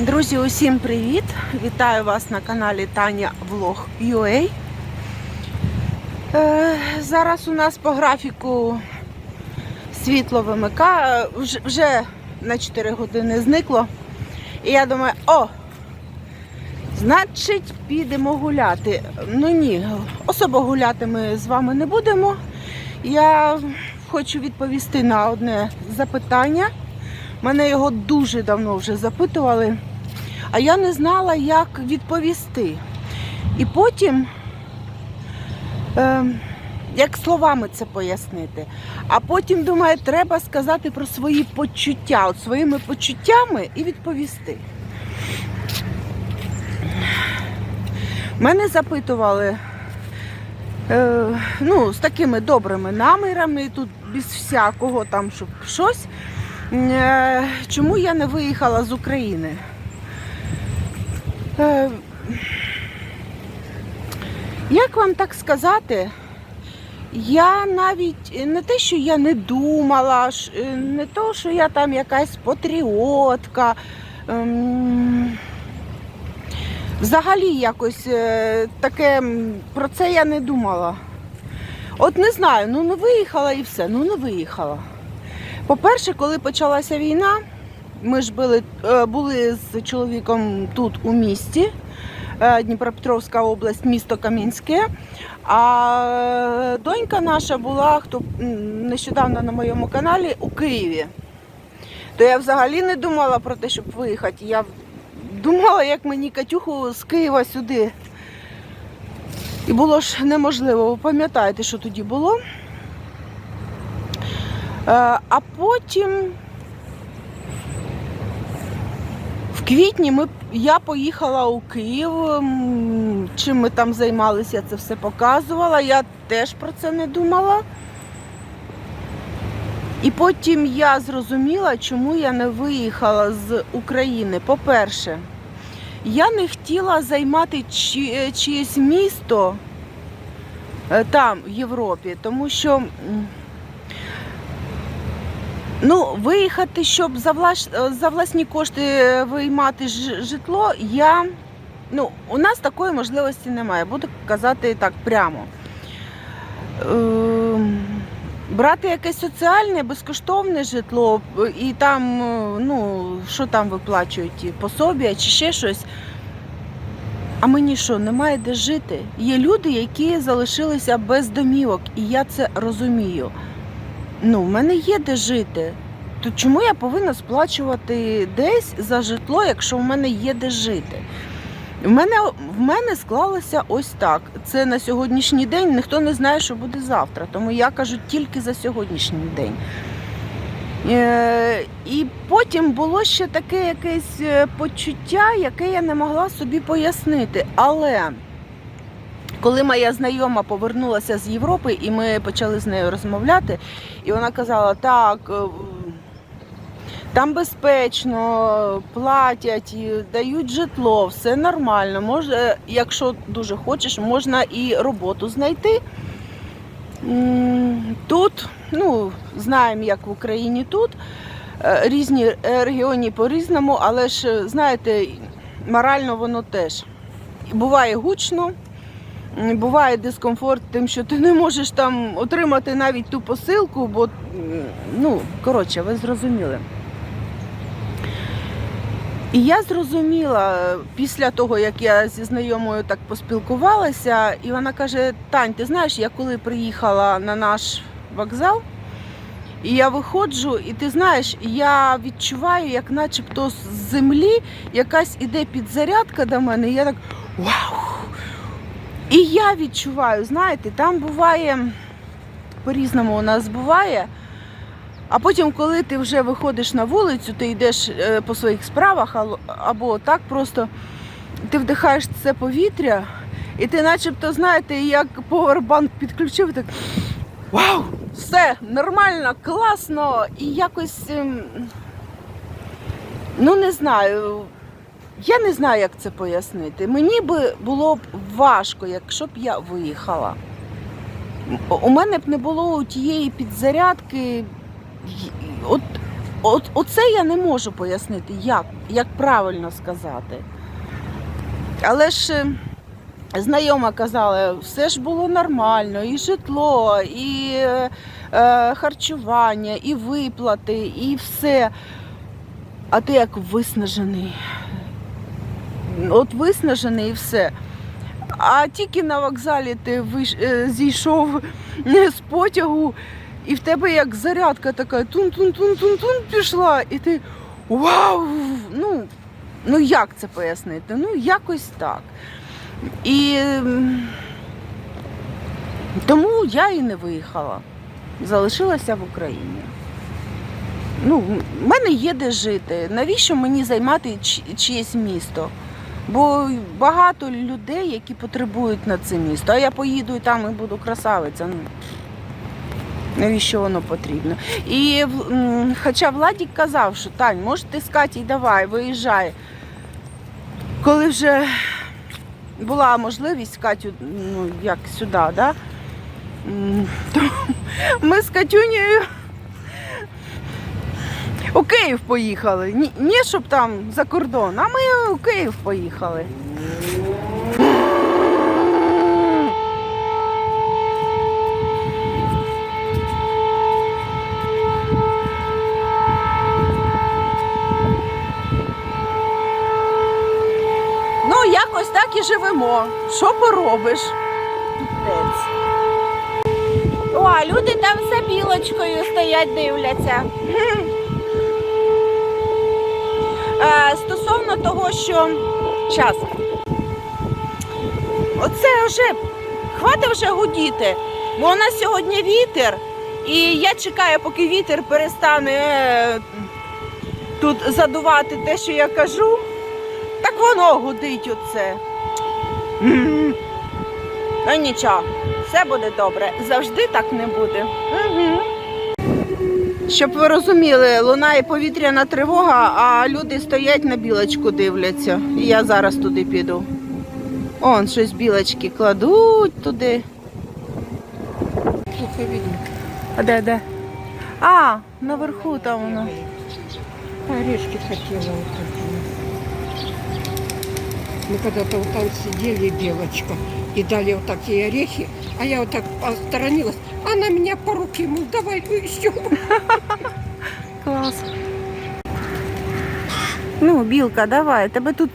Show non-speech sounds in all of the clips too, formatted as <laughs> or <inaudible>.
Друзі, усім привіт! Вітаю вас на каналі Таня Влог UA. Е, зараз у нас по графіку світло вимикає, вже, вже на 4 години зникло. І я думаю, о! Значить, підемо гуляти. Ну ні, особо гуляти ми з вами не будемо. Я хочу відповісти на одне запитання. Мене його дуже давно вже запитували, а я не знала, як відповісти. І потім, е, як словами це пояснити, а потім думаю, треба сказати про свої почуття, от своїми почуттями і відповісти. Мене запитували е, ну, з такими добрими намірами, тут без всякого там, щоб щось. Е, Чому я не виїхала з України? Е, Як вам так сказати? Я навіть не те, що я не думала, е, не то, що я там якась патріотка. ем, Взагалі якось е, таке про це я не думала. От не знаю, ну не виїхала і все, ну не виїхала. По-перше, коли почалася війна, ми ж були, е, були з чоловіком тут у місті, е, Дніпропетровська область, місто Кам'янське. А донька наша була, хто нещодавно на моєму каналі, у Києві. То я взагалі не думала про те, щоб виїхати. Я думала, як мені Катюху з Києва сюди. І було ж неможливо. Ви пам'ятаєте, що тоді було? Е, А потім в квітні ми, я поїхала у Київ. Чим ми там займалися, я це все показувала. Я теж про це не думала. І потім я зрозуміла, чому я не виїхала з України. По-перше, я не хотіла займати чи- чиєсь місто е, там, в Європі, тому що. Ну, виїхати, щоб за, влаш... за власні кошти виймати ж- житло, я. Ну, у нас такої можливості немає, буду казати так прямо. Ем, Брати якесь соціальне, безкоштовне житло і там, е, ну, що там виплачують, пособія чи ще щось. А мені що, немає де жити? Є люди, які залишилися без домівок, і я це розумію. Ну, в мене є де жити. То чому я повинна сплачувати десь за житло, якщо в мене є де жити? В мене, в мене склалося ось так. Це на сьогоднішній день ніхто не знає, що буде завтра. Тому я кажу тільки за сьогоднішній день. Е, і потім було ще таке якесь е, почуття, яке я не могла собі пояснити. Але коли моя знайома повернулася з Європи, і ми почали з нею розмовляти, і вона казала, так, е, там безпечно, платять, дають житло, все нормально. Може, якщо дуже хочеш, можна і роботу знайти. Тут, ну, знаємо, як в Україні тут. Е, Різні регіони по-різному, але ж, знаєте, морально воно теж. Буває гучно, буває дискомфорт тим, що ти не можеш там отримати навіть ту посилку, бо, ну, коротше, ви зрозуміли. І я зрозуміла після того, як я зі знайомою так поспілкувалася, і вона каже: Тань, ти знаєш, я коли приїхала на наш вокзал, і я виходжу, і ти знаєш, я відчуваю, як начебто з землі якась іде підзарядка до мене, і я так вау! І я відчуваю, знаєте, там буває, по-різному у нас буває. А потім, коли ти вже виходиш на вулицю, ти йдеш е, по своїх справах, або так просто ти вдихаєш це повітря, і ти начебто, знаєте, як повербанк підключив, так вау, все нормально, класно, і якось, ем, ну не знаю, я не знаю, як це пояснити. Мені би було б важко, якщо б я виїхала. У мене б не було тієї підзарядки. От От, оце я не можу пояснити, як, як правильно сказати. Але ж е, знайома казала, все ж було нормально, і житло, і е, харчування, і виплати, і все. А ти як виснажений. От виснажений і все. А тільки на вокзалі ти виш... е, зійшов з потягу, і в тебе як зарядка така тун-тун-тун-тун-тун пішла, і ти вау! Ну, ну як це пояснити? Ну, якось так. І тому я і не виїхала. Залишилася в Україні. Ну, в мене є де жити. Навіщо мені займати чи- чиєсь місто? Бо багато людей, які потребують на це місто. А я поїду і там і буду красавиця. Ну, навіщо воно потрібно? І хоча Владік казав, що Тань, може ти з Катій давай, виїжджай. Коли вже була можливість Катю, ну як сюди, да? <laughs> то ми з Катюнею у Київ поїхали. Ні, ні, щоб там за кордон, а ми у Київ поїхали. Ну, якось так і живемо. Що поробиш? О, а люди там за білочкою стоять, дивляться. Е, стосовно того, що час. Оце вже хватить вже гудіти, бо у нас сьогодні вітер, і я чекаю, поки вітер перестане е, тут задувати те, що я кажу. Так воно гудить оце. Ну нічого, все буде добре. Завжди так не буде. Угу. Щоб ви розуміли, лунає повітряна тривога, а люди стоять на білочку дивляться. І я зараз туди піду. Он щось білочки кладуть туди. А де, де? А, наверху там воно. Орешки хотела вот. Мы когда-то там сидели, белочка, и дали вот такие орехи, а я вот так посторонилась. Она меня по руке, мол, давай еще. Клас. Ну, білка, <laughs> давай. Тебе тут,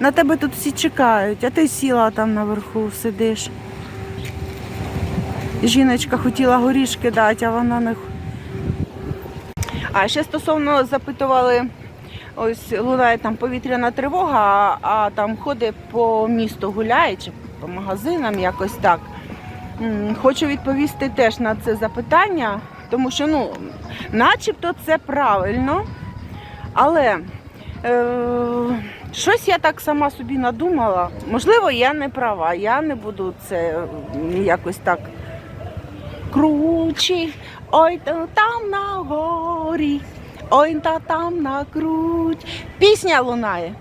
на тебе тут всі чекають, а ти сіла там наверху, сидиш. Жіночка хотіла горішки дати, а вона не. А ще стосовно запитували, ось лунає там повітряна тривога, а, а там ходить по місту гуляє чи по магазинам якось так. Хочу відповісти теж на це запитання, тому що ну, начебто це правильно, але е, щось я так сама собі надумала. Можливо, я не права, я не буду це якось так кручі, ой та там на горі, ой та там на круть. Пісня лунає.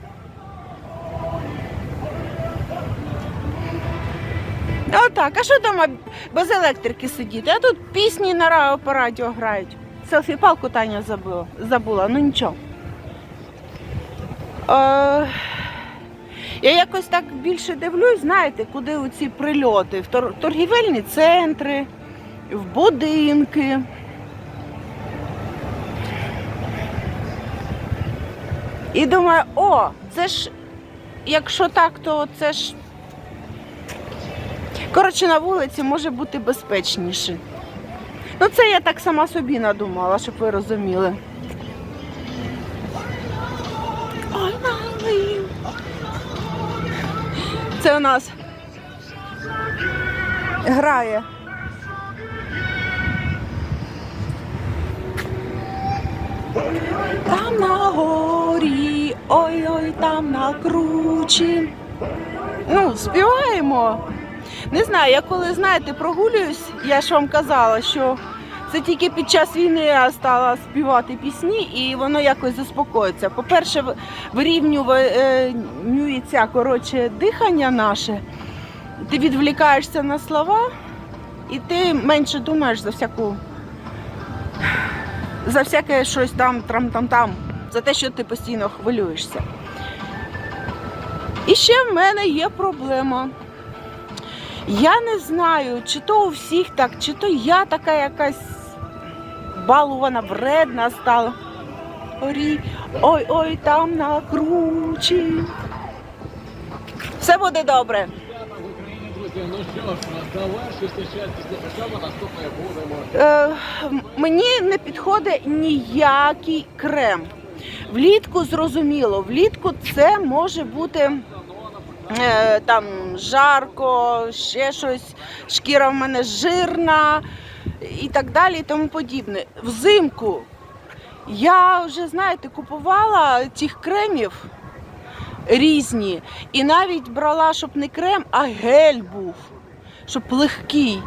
Отак, а що дома без електрики сидіти? А тут пісні на по радіо грають. Селфі-палку Таня забула, забула, ну нічого. Е, я якось так більше дивлюсь, знаєте, куди оці прильоти? В торгівельні центри, в будинки. І думаю, о, це ж, якщо так, то це ж Коротше, на вулиці може бути безпечніше. Ну, це я так сама собі надумала, щоб ви розуміли. Ой, мали. Це у нас грає. Там на горі, ой-ой, там на кручі. Ну, співаємо. Не знаю, я коли знаєте, прогулююсь, я ж вам казала, що це тільки під час війни я стала співати пісні, і воно якось заспокоїться. По-перше, вирівнюється коротше дихання наше. Ти відвлікаєшся на слова, і ти менше думаєш за всяку за всяке щось там, трам-там-там, за те, що ти постійно хвилюєшся. І ще в мене є проблема. Я не знаю, чи то у всіх так, чи то я така якась балувана, вредна стала. Орі, ой, ой, там на кручі. Все буде добре. Е, мені не підходить ніякий крем. Влітку зрозуміло, влітку це може бути там жарко, ще щось, шкіра в мене жирна і так далі, і тому подібне. Взимку я вже, знаєте, купувала цих кремів різні, і навіть брала, щоб не крем, а гель був, щоб легкий.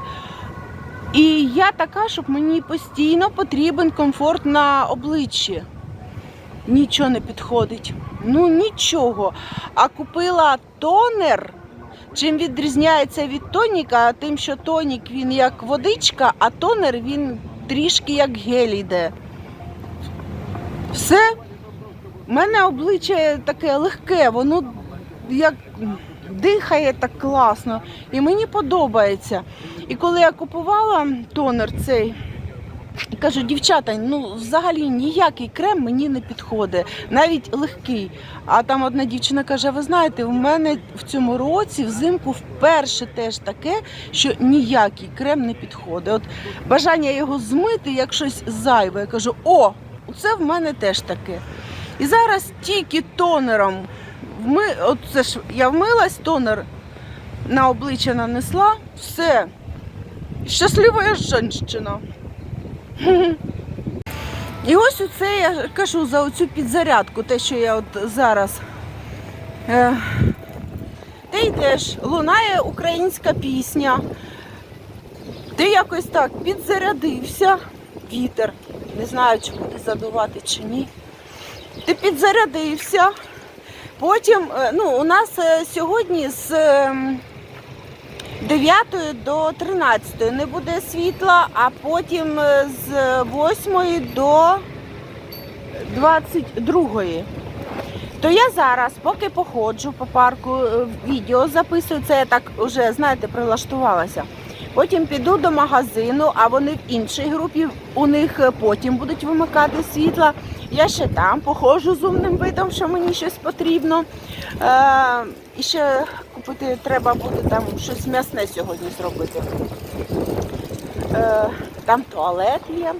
І я така, щоб мені постійно потрібен комфорт на обличчі. Нічого не підходить. Ну нічого. А купила тонер. Чим відрізняється від тоніка, тим, що тонік він як водичка, а тонер він трішки як гель йде. Все. У мене обличчя таке легке, воно як дихає так класно. І мені подобається. І коли я купувала тонер цей, кажу, дівчата, ну взагалі ніякий крем мені не підходить, навіть легкий. А там одна дівчина каже: ви знаєте, в мене в цьому році взимку вперше теж таке, що ніякий крем не підходить. От бажання його змити, як щось зайве. Я кажу, о, це в мене теж таке. І зараз тільки тонером вми... от це ж я вмилась, тонер на обличчя нанесла, все. Щаслива жінщина. І ось оце я кажу за оцю підзарядку, те, що я от зараз. Е, ти йдеш, лунає українська пісня. Ти якось так підзарядився. Вітер. Не знаю, чи буде задувати чи ні. Ти підзарядився. Потім, е, ну, у нас е, сьогодні з ем, 9 до 13 не буде світла, а потім е, з 8 до 22. То я зараз, поки походжу по парку, е, відео записую, це я так вже, знаєте, прилаштувалася. Потім піду до магазину, а вони в іншій групі, у них е, потім будуть вимикати світла. Я ще там походжу з умним видом, що мені щось потрібно. Е, ще купити треба буде там щось м'ясне сьогодні зробити. Е, там туалет є.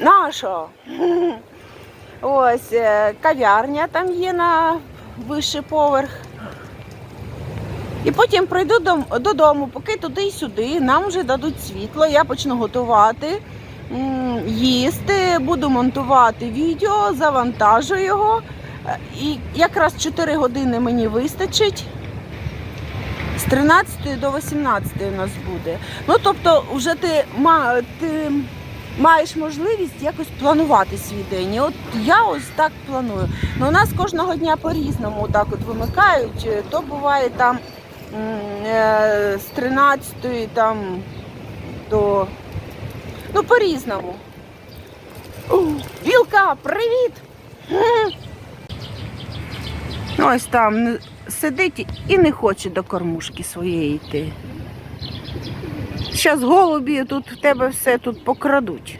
Наша. <laughs> Ось е, кав'ярня там є на вищий поверх. І потім прийду додому, поки туди і сюди, нам вже дадуть світло, я почну готувати, їсти, буду монтувати відео, завантажу його. І якраз 4 години мені вистачить. З 13 до 18 у нас буде. Ну, тобто, вже ти, ти маєш можливість якось планувати свій день. І от я ось так планую. Ну, у нас кожного дня по-різному так от вимикають. То буває там е, з 13 там до. Ну, по-різному. У, Вілка, привіт! Ось там сидить і не хоче до кормушки своєї йти. Зараз голубі тут в тебе все тут покрадуть.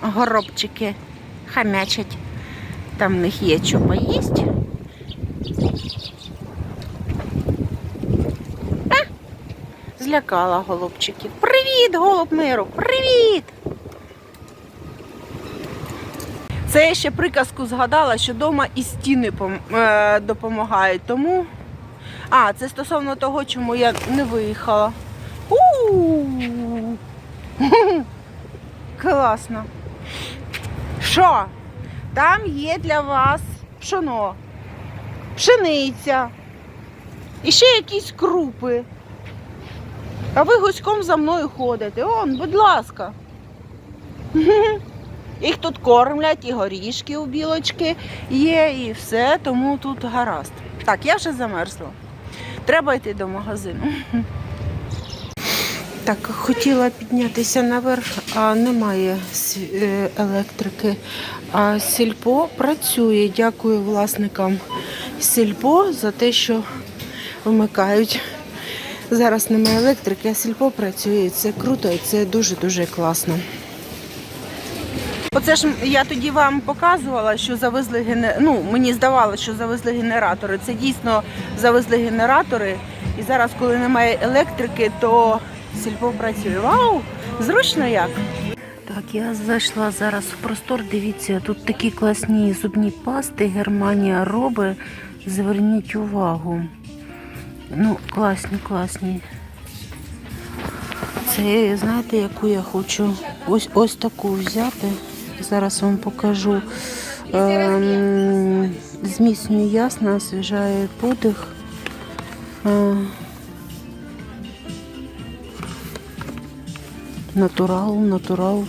А, горобчики хамячать. Там в них є що поїсть. А, злякала голубчиків. Привіт, голуб миру! Привіт! Це я ще приказку згадала, що вдома і стіни е, допомагають. Тому. А, це стосовно того, чому я не виїхала. у <laughs> Класно. Що? Там є для вас пшоно, пшениця і ще якісь крупи. А ви гуськом за мною ходите. Он, будь ласка. <laughs> Їх тут кормлять, і горішки у білочки є, і все, тому тут гаразд. Так, я вже замерзла. Треба йти до магазину. <laughs> Так, хотіла піднятися наверх, а немає е, електрики. А сільпо працює. Дякую власникам сільпо за те, що вмикають. Зараз немає електрики, а сільпо працює. Це круто і це дуже-дуже класно. Оце ж я тоді вам показувала, що завезли гене... ну, мені здавалося, що завезли генератори. Це дійсно завезли генератори. І зараз, коли немає електрики, то сільпо працює. Вау! Зручно як? Так, я зайшла зараз в простор. Дивіться, тут такі класні зубні пасти. Германія робить. Зверніть увагу. Ну, класні, класні. Це, знаєте, яку я хочу? Ось ось таку взяти. Зараз вам покажу. Ем, зміцнює ясно, освіжає подих. Е, натурал, натурал.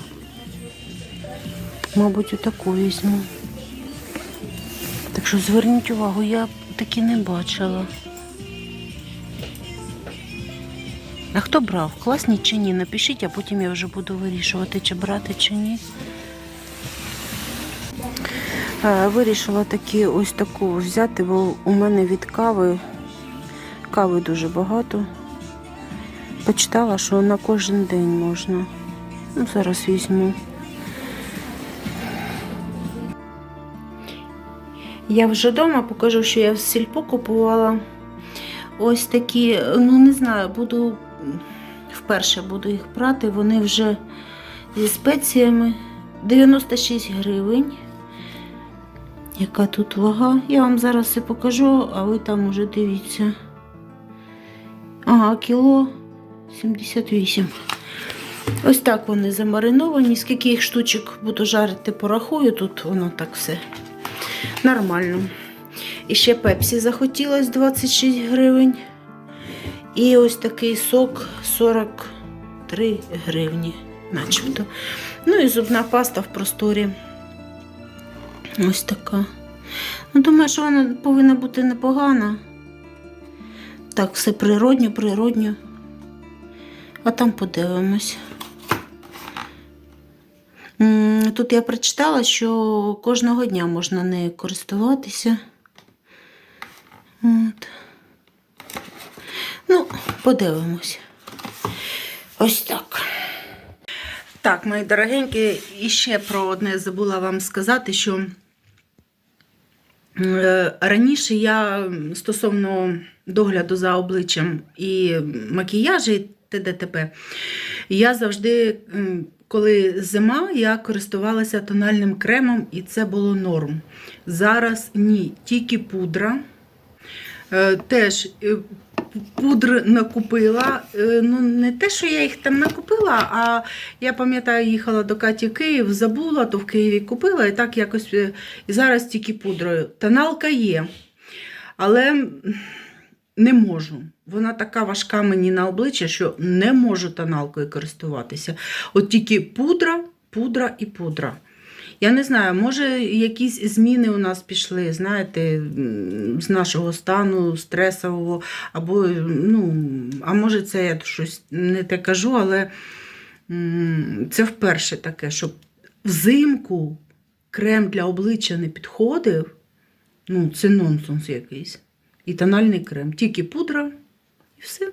Мабуть, отаку візьму. Так що зверніть увагу, я такі не бачила. А хто брав? Класні чи ні? Напишіть, а потім я вже буду вирішувати, чи брати, чи ні. Е, Вирішила такі ось таку взяти, бо у мене від кави кави дуже багато. Почитала, що на кожен день можна. Ну, зараз візьму. Я вже вдома покажу, що я в сільпо купувала. Ось такі, ну не знаю, буду вперше буду їх брати. Вони вже зі спеціями 96 гривень. Яка тут вага? Я вам зараз все покажу, а ви там уже дивіться. Ага, кіло 78. Ось так вони замариновані. Скільки їх штучок буду жарити, порахую. Тут воно так все нормально. І ще пепсі захотілось 26 гривень. І ось такий сок 43 гривні, начебто. Ну і зубна паста в просторі. Ось така. Ну, думаю, що вона повинна бути непогана. Так, все природньо, природньо. А там подивимось. Тут я прочитала, що кожного дня можна нею користуватися. От. Ну, подивимось. Ось так. Так, мої дорогенькі, і ще про одне забула вам сказати, що раніше я стосовно догляду за обличчям і макіяжу, і т.д. Я завжди, коли зима, я користувалася тональним кремом, і це було норм. Зараз ні, тільки пудра. Е, Теж е, пудр накупила. Е, Ну, не те, що я їх там накупила, а я пам'ятаю, їхала до Каті Київ, забула, то в Києві купила, і так якось і зараз тільки пудрою. Тоналка є, але не можу. Вона така важка мені на обличчя, що не можу тоналкою користуватися. От тільки пудра, пудра і пудра. Я не знаю, може якісь зміни у нас пішли, знаєте, з нашого стану стресового, або, ну, а може це я щось не те кажу, але це вперше таке, щоб взимку крем для обличчя не підходив. Ну, це нонсенс якийсь. І тональний крем. Тільки пудра і все.